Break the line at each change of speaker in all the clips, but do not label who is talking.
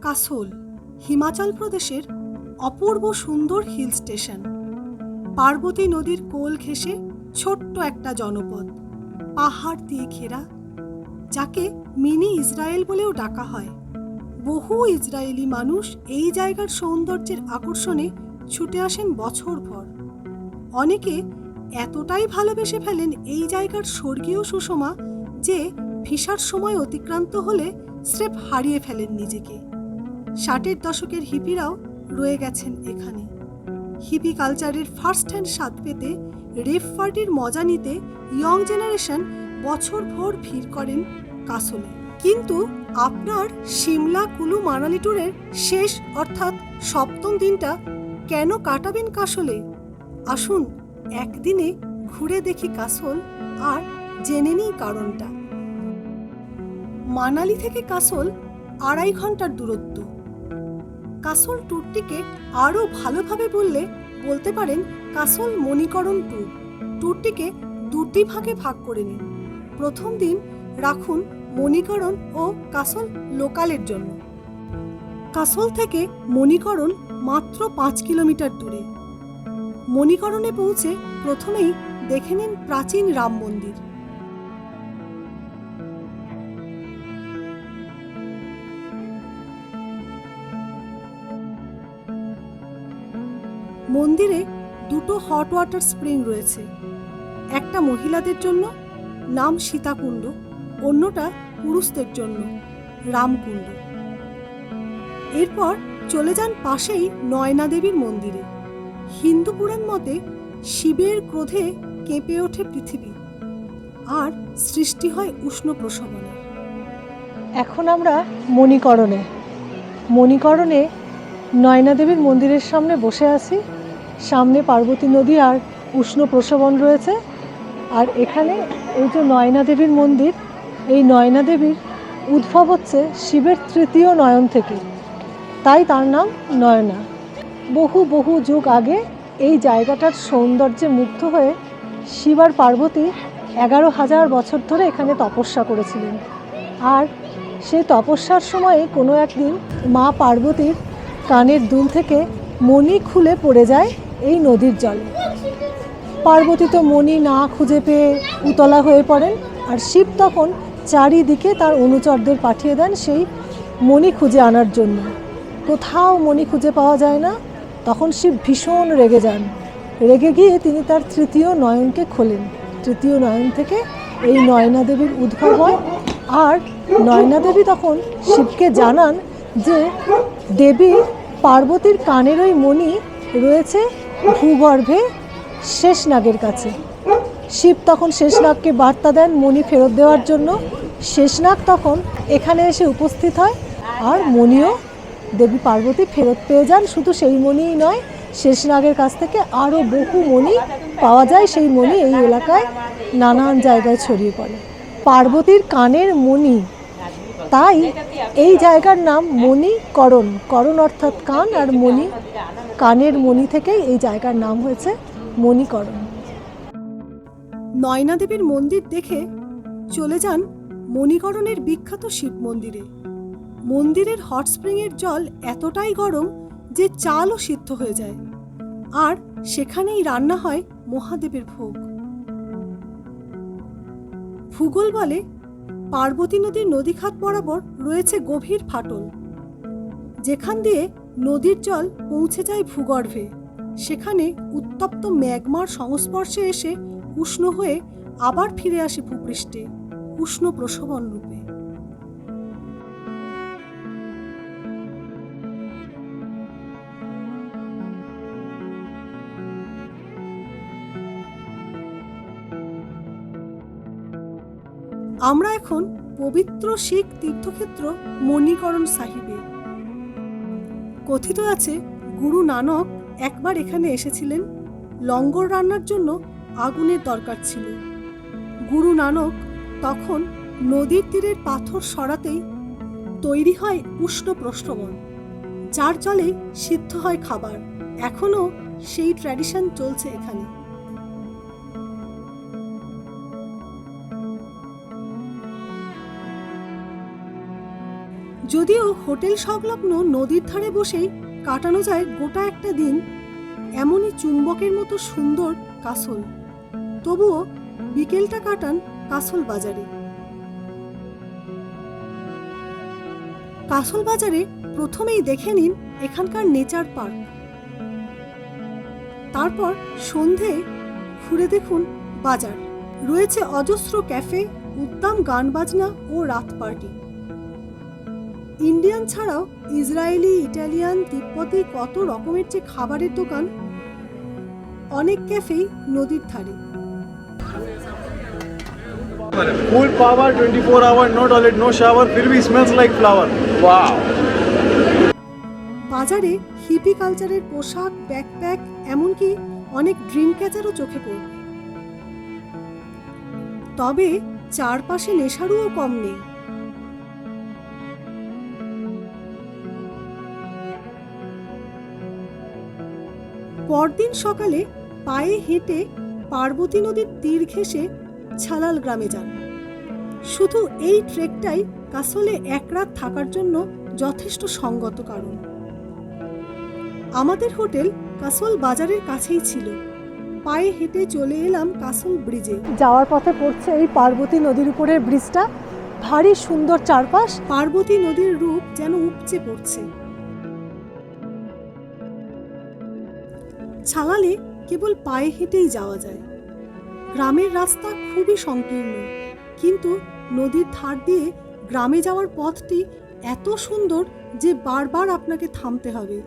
কাসোল, হিমাচল প্রদেশের অপূর্ব সুন্দর hill station. Parvati নদীর কোল ঘেঁষে ছোট্ট একটা জনপদ, পাহাড় দিয়ে ঘেরা, যাকে মিনি ইসরায়েল বলেও ডাকা হয়। বহু ইসরায়েলি মানুষ এই জায়গার সৌন্দর্যের আকর্ষণে ছুটে আসেন বছরভর অনেকে এতটাই ভালোবেসে ফেলেন এই জায়গার স্বর্গীয় সুষমা যে ভিসার সময় অতিক্রান্ত হলে স্রেফ হারিয়ে ফেলেন নিজেকে। ষাটের দশকের হিপিরাও রয়ে গেছেন এখানে। হিপি কালচারের ফার্স্ট হ্যান্ড স্বাদ পেতে রেফ পার্টির মজা নিতে ইয়ং জেনারেশন বছরভর ভিড় করেন কাসলে। কিন্তু আপনার সিমলা কুলু মানালি ট্যুরের শেষ অর্থাৎ সপ্তম দিনটা কেন কাটাবেন কাসলে? আসুন একদিনে ঘুরে দেখি কাসল আর জেনে নিই কারণটা। মানালি থেকে কাসল আড়াই ঘণ্টার দূরত্ব। কাসল ট্যুরটিকে আরও ভালোভাবে বললে, বলতে পারেন কাসল মণিকরণ ট্যুর ট্যুরটিকে দুটি ভাগে ভাগ করে নিন। প্রথম দিন রাখুন মণিকরণ ও কাসল লোকালের জন্য। কাসল থেকে মণিকরণ মাত্র পাঁচ কিলোমিটার দূরে। মণিকরণে পৌঁছে প্রথমেই দেখে নিন প্রাচীন রাম মন্দির। মন্দিরে দুটো হট ওয়াটার স্প্রিং রয়েছে। একটা মহিলাদের জন্য, নাম সীতাকুণ্ড, অন্যটা পুরুষদের জন্য, রামকুণ্ড। এরপর চলে যান পাশেই নয়না দেবীর মন্দিরে। হিন্দু পুরাণ মতে শিবের ক্রোধে কেঁপে ওঠে পৃথিবী, আর সৃষ্টি হয় উষ্ণ প্রসবনের
এখন আমরা মণিকরণে। মণিকরণে নয়না দেবীর মন্দিরের সামনে বসে আছি। সামনে পার্বতী নদী আর উষ্ণ প্রসবন রয়েছে। আর এখানে এই যে নয়না দেবীর মন্দির, এই নয়না দেবীর উদ্ভব হচ্ছে শিবের তৃতীয় নয়ন থেকে। তাই তার নাম নয়না। বহু বহু যুগ আগে এই জায়গাটার সৌন্দর্যে মুগ্ধ হয়ে শিব আর পার্বতী এগারো হাজার বছর ধরে এখানে তপস্যা করেছিলেন। আর সেই তপস্যার সময়ে কোনো একদিন মা পার্বতীর কানের দুল থেকে মণি খুলে পড়ে যায় এই নদীর জলে। পার্বতী তো মণি না খুঁজে পেয়ে উতলা হয়ে পড়েন আর শিব তখন চারিদিকে তার অনুচরদের পাঠিয়ে দেন সেই মণি খুঁজে আনার জন্য। কোথাও মণি খুঁজে পাওয়া যায় না। তখন শিব ভীষণ রেগে যান। রেগে গিয়ে তিনি তার তৃতীয় নয়নকে খোলেন। তৃতীয় নয়ন থেকে এই নয়না দেবীর উদ্ভব হয় আর নয়না দেবী তখন শিবকে জানান যে দেবী পার্বতীর কানের ওই মণি রয়েছে ভূগর্ভে শেষনাগের কাছে। শিব তখন শেষনাগকে বার্তা দেন মণি ফেরত দেওয়ার জন্য। শেষনাগ তখন এখানে এসে উপস্থিত হয়। আর মণিও দেবী পার্বতী ফেরত পেয়ে যান। শুধু সেই মণিই নয়, শেষনাগের কাছ থেকে আরও বহু মণি পাওয়া যায় সেই মণি এই এলাকায় নানান জায়গায় ছড়িয়ে পড়ে। পার্বতীর কানের মণি তাই এই জায়গার নাম মণিকরণ করণ। অর্থাৎ কান আর মণি কানের মণি থেকে এই জায়গার নাম হয়েছে মণিকরণ
নয়না দেবীর মন্দির দেখে চলে যান মণিকরণের বিখ্যাত শিব মন্দিরে। মন্দিরের হট স্প্রিংয়ের জল এতটাই গরম যে চালও সিদ্ধ হয়ে যায়। আর সেখানেই রান্না হয় মহাদেবের ভোগ। ভূগোল বলে পার্বতী নদীর নদীখাত বরাবর রয়েছে গভীর ফাটল। যেখান দিয়ে নদীর জল পৌঁছে যায় ভূগর্ভে। সেখানে উত্তপ্ত ম্যাগমার সংস্পর্শে এসে উষ্ণ হয়ে আবার ফিরে আসে ভূপৃষ্ঠে, উষ্ণ প্রসবন রূপে। আমরা এখন পবিত্র শিখ তীর্থক্ষেত্র মণিকরণ সাহিবে। কথিত আছে, গুরু নানক একবার এখানে এসেছিলেন, লঙ্গর রান্নার জন্য আগুনের দরকার ছিল। গুরু নানক তখন নদীর তীরের পাথর সরাতেই তৈরি হয় উষ্ণ প্রশ্রবণ যার জলে সিদ্ধ হয় খাবার। এখনও সেই ট্র্যাডিশন চলছে এখানে। যদিও হোটেল সংলগ্ন নদীর ধারে বসেই কাটানো যায় গোটা একটা দিন, এমনই চুম্বকের মতো সুন্দর কাসল। তবুও বিকেলটা কাটান কাসল বাজারে। কাসল বাজারে প্রথমেই দেখে নিন এখানকার নেচার পার্ক। তারপর সন্ধে ঘুরে দেখুন বাজার। রয়েছে অজস্র ক্যাফে, উদ্দাম গান বাজনা ও রাত পার্টি। ইন্ডিয়ান ছাড়াও ইসরায়েলি ইটালিয়ান তিব্বতি কত রকমের যে খাবারের দোকান অনেক ক্যাফেই নদীর ধারে।
Full power 24 hour no toilet no shower ফির ভি স্মেলস লাইক ফ্লাওয়ার ওয়াও
বাজারে হিপি কালচারের পোশাক ব্যাকপ্যাক এমনকি অনেক ড্রিম ক্যাচারও চোখে পড়বে। তবে চারপাশে নেশারুও কম নেই। পরদিন সকালে পায়ে হেঁটে পার্বতী নদীর তীর ঘেঁষে ছালাল গ্রামে যান। শুধু এই ট্রেকটাই কাসলে এক রাত থাকার জন্য যথেষ্ট সঙ্গত কারণ। আমাদের হোটেল কাসল বাজারের কাছেই ছিল। পায়ে হেঁটে চলে এলাম কাসল ব্রিজে।
যাওয়ার পথে পড়ছে এই পার্বতী নদীর উপরের ব্রিজটা। ভারী সুন্দর চারপাশ।
পার্বতী নদীর রূপ যেন উপচে পড়ছে। ছালালে কেবল পায়ে হেঁটেই যাওয়া যায়। গ্রামের রাস্তা খুবই সংকীর্ণ, কিন্তু নদীর ধার দিয়ে গ্রামে যাওয়ার পথটি এত সুন্দর যে বারবার আপনাকে থামতে হবে।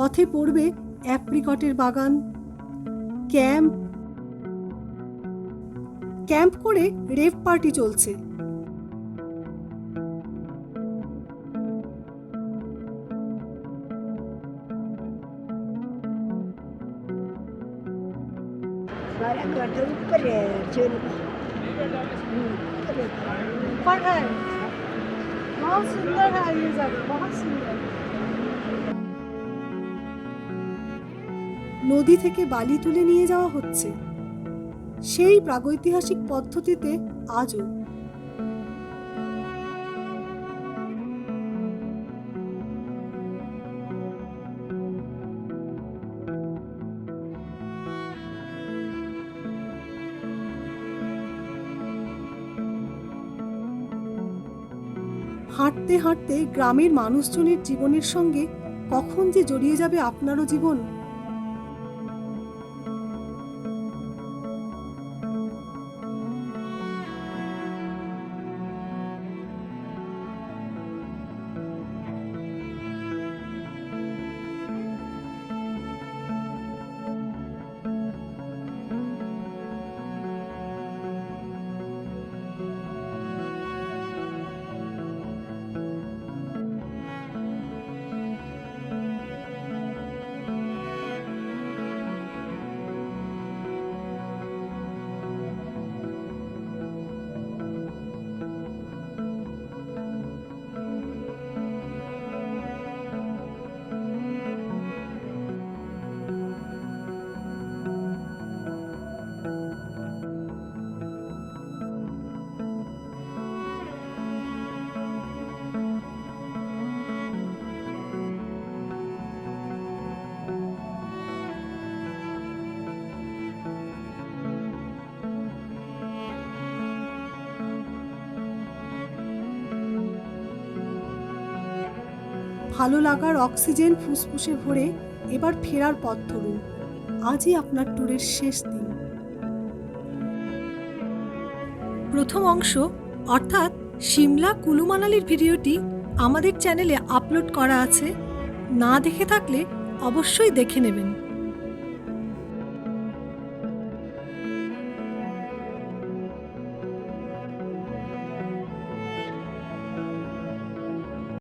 পথে পড়বে অ্যাপ্রিকটের বাগান ক্যাম্প ক্যাম্প করে রেভ পার্টি চলছে
Para guarda ऊपर है चल
पर है बहुत सुंदर है ये जगह बहुत सुंदर
নদী থেকে বালি তুলে নিয়ে যাওয়া হচ্ছে। সেই প্রাগৈতিহাসিক পদ্ধতিতে আজও। হাঁটতে হাঁটতে গ্রামের মানুষজনের জীবনের সঙ্গে কখন যে জড়িয়ে যাবে আপনারও জীবন ভালো লাগার অক্সিজেন ফুসফুসে ভরে এবার ফেরার পথ ধরুন। আজই আপনার ট্যুরের শেষ দিন। প্রথম অংশ, অর্থাৎ সিমলা কুলুমানালির ভিডিওটি আমাদের চ্যানেলে আপলোড করা আছে। না দেখে থাকলে অবশ্যই দেখে নেবেন।